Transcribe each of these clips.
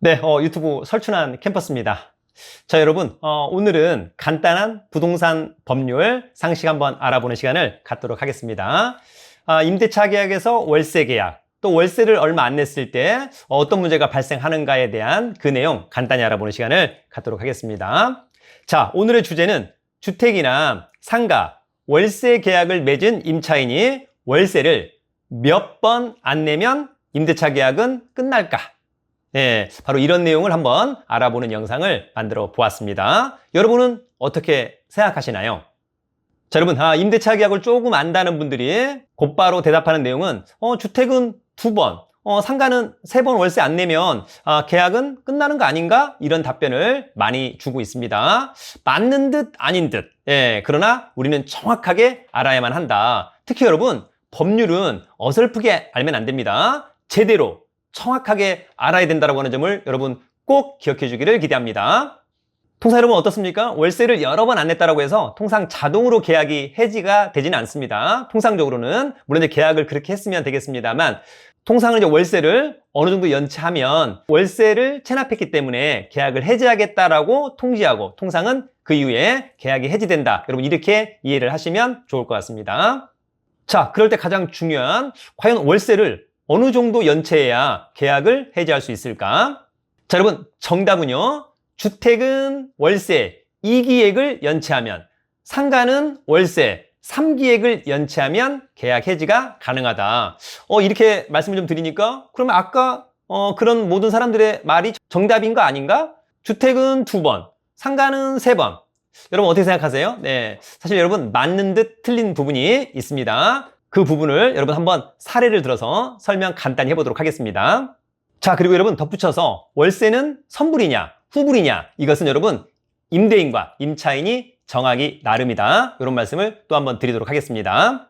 네, 어, 유튜브 설춘한 캠퍼스입니다. 자, 여러분, 어, 오늘은 간단한 부동산 법률 상식 한번 알아보는 시간을 갖도록 하겠습니다. 아, 임대차 계약에서 월세 계약, 또 월세를 얼마 안 냈을 때 어떤 문제가 발생하는가에 대한 그 내용 간단히 알아보는 시간을 갖도록 하겠습니다. 자, 오늘의 주제는 주택이나 상가, 월세 계약을 맺은 임차인이 월세를 몇 번 안 내면 임대차 계약은 끝날까? 예, 바로 이런 내용을 한번 알아보는 영상을 만들어 보았습니다. 여러분은 어떻게 생각하시나요? 자, 여러분, 아, 임대차 계약을 조금 안다는 분들이 곧바로 대답하는 내용은, 어, 주택은 두 번, 어, 상가는 세 번 월세 안 내면, 아, 계약은 끝나는 거 아닌가? 이런 답변을 많이 주고 있습니다. 맞는 듯 아닌 듯. 예, 그러나 우리는 정확하게 알아야만 한다. 특히 여러분, 법률은 어설프게 알면 안 됩니다. 제대로, 정확하게 알아야 된다고 하는 점을 여러분 꼭 기억해 주기를 기대합니다. 통상 여러분 어떻습니까? 월세를 여러 번 안 냈다고 해서 통상 자동으로 계약이 해지가 되지는 않습니다. 통상적으로는 물론 이제 계약을 그렇게 했으면 되겠습니다만 통상은 이제 월세를 어느 정도 연체하면 월세를 체납했기 때문에 계약을 해지하겠다라고 통지하고 통상은 그 이후에 계약이 해지된다. 여러분 이렇게 이해를 하시면 좋을 것 같습니다. 자, 그럴 때 가장 중요한 과연 월세를 어느 정도 연체해야 계약을 해지할 수 있을까? 자, 여러분, 정답은요. 주택은 월세 2기획을 연체하면, 상가는 월세 3기획을 연체하면 계약 해지가 가능하다. 어, 이렇게 말씀을 좀 드리니까, 그러면 아까, 어, 그런 모든 사람들의 말이 정답인 거 아닌가? 주택은 두 번, 상가는 세 번. 여러분 어떻게 생각하세요? 네. 사실 여러분 맞는 듯 틀린 부분이 있습니다. 그 부분을 여러분 한번 사례를 들어서 설명 간단히 해보도록 하겠습니다. 자, 그리고 여러분 덧붙여서 월세는 선불이냐, 후불이냐, 이것은 여러분 임대인과 임차인이 정하기 나름이다. 이런 말씀을 또 한번 드리도록 하겠습니다.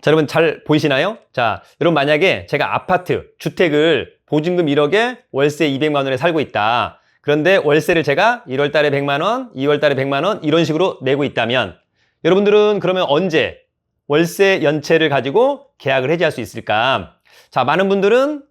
자, 여러분 잘 보이시나요? 자, 여러분 만약에 제가 아파트, 주택을 보증금 1억에 월세 200만 원에 살고 있다. 그런데 월세를 제가 1월 달에 100만 원, 2월 달에 100만 원 이런 식으로 내고 있다면 여러분들은 그러면 언제 월세 연체를 가지고 계약을 해지할 수 있을까? 자, 많은 분들은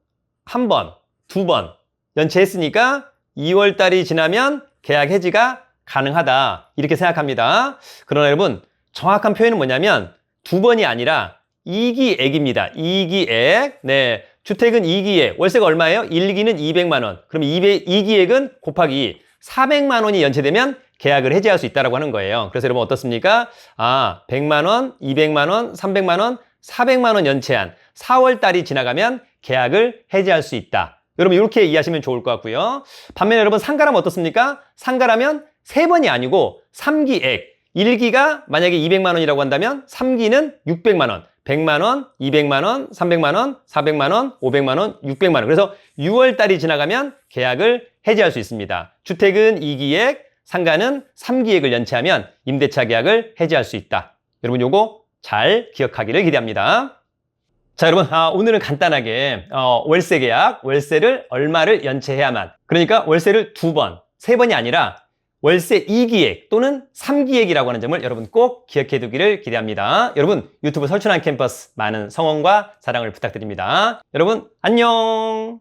한 번, 두 번 연체했으니까 2월 달이 지나면 계약 해지가 가능하다. 이렇게 생각합니다. 그러나 여러분, 정확한 표현은 뭐냐면 두 번이 아니라 2기액입니다. 2기액. 네. 주택은 2기액. 월세가 얼마예요? 1기는 200만 원. 그럼 200, 2기액은 곱하기 400만 원이 연체되면 계약을 해지할 수 있다고 하는 거예요. 그래서 여러분 어떻습니까? 아, 100만 원, 200만 원, 300만 원, 400만 원 연체한 4월 달이 지나가면 계약을 해지할 수 있다. 여러분 이렇게 이해하시면 좋을 것 같고요. 반면에 여러분 상가라면 어떻습니까? 상가라면 세 번이 아니고 3기액. 1기가 만약에 200만 원이라고 한다면 3기는 600만 원. 100만 원, 200만 원, 300만 원, 400만 원, 500만 원, 600만 원. 그래서 6월 달이 지나가면 계약을 해지할 수 있습니다. 주택은 2기획, 상가는 3기획을 연체하면 임대차 계약을 해지할 수 있다. 여러분 요거 잘 기억하기를 기대합니다. 자 여러분 아, 오늘은 간단하게 어, 월세 계약, 월세를 얼마를 연체해야만 그러니까 월세를 두 번, 세 번이 아니라 월세 2기획 또는 3기획이라고 하는 점을 여러분 꼭 기억해 두기를 기대합니다. 여러분 유튜브 설춘한 캠퍼스 많은 성원과 사랑을 부탁드립니다. 여러분 안녕